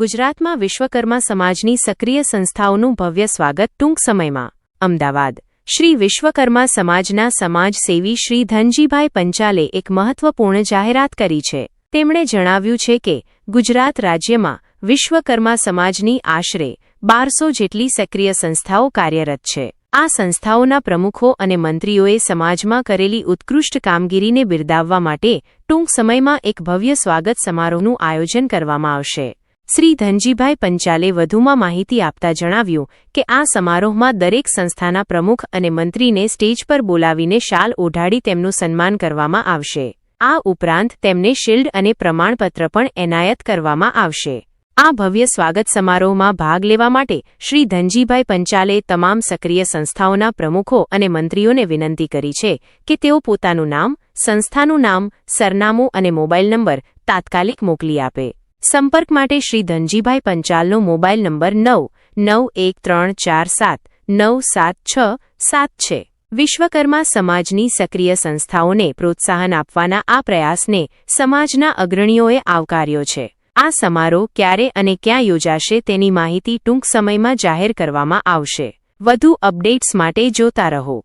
ગુજરાતમાં વિશ્વકર્મા સમાજની સક્રિય સંસ્થાઓનું ભવ્ય સ્વાગત ટૂંક સમયમાં. અમદાવાદ. શ્રી વિશ્વકર્મા સમાજના સમાજસેવી શ્રી ધનજીભાઈ પંચાલે એક મહત્વપૂર્ણ જાહેરાત કરી છે. તેમણે જણાવ્યું છે કે, ગુજરાત રાજ્યમાં વિશ્વકર્મા સમાજની આશરે બારસો જેટલી સક્રિય સંસ્થાઓ કાર્યરત છે. આ સંસ્થાઓના પ્રમુખો અને મંત્રીઓએ સમાજમાં કરેલી ઉત્કૃષ્ટ કામગીરીને બિરદાવવા માટે ટૂંક સમયમાં એક ભવ્ય સ્વાગત સમારોહનું આયોજન કરવામાં આવશે. શ્રી ધનજીભાઈ પંચાલે વધુમાં માહિતી આપતા જણાવ્યું કે આ સમારોહમાં દરેક સંસ્થાના પ્રમુખ અને મંત્રીને સ્ટેજ પર બોલાવીને શાલ ઓઢાડી તેમનું સન્માન કરવામાં આવશે. આ ઉપરાંત તેમને શિલ્ડ અને પ્રમાણપત્ર પણ એનાયત કરવામાં આવશે. આ ભવ્ય સ્વાગત સમારોહમાં ભાગ લેવા માટે શ્રી ધનજીભાઈ પંચાલે તમામ સક્રિય સંસ્થાઓના પ્રમુખો અને મંત્રીઓને વિનંતી કરી છે કે તેઓ પોતાનું નામ, સંસ્થાનું નામ, સરનામું અને મોબાઈલ નંબર તાત્કાલિક મોકલી આપે. સંપર્ક માટે શ્રી ધનજીભાઈ પંચાલનો મોબાઈલ નંબર નવ નવ એક ત્રણ ચાર સાત, નવ સાત છ સાત છે. વિશ્વકર્મા સમાજની સક્રિય સંસ્થાઓને પ્રોત્સાહન આપવાના આ પ્રયાસને સમાજના અગ્રણીઓએ આવકાર્યો છે. આ સમારોહ ક્યારે અને ક્યાં યોજાશે તેની માહિતી ટૂંક સમયમાં જાહેર કરવામાં આવશે. વધુ અપડેટ્સ માટે જોતા રહો.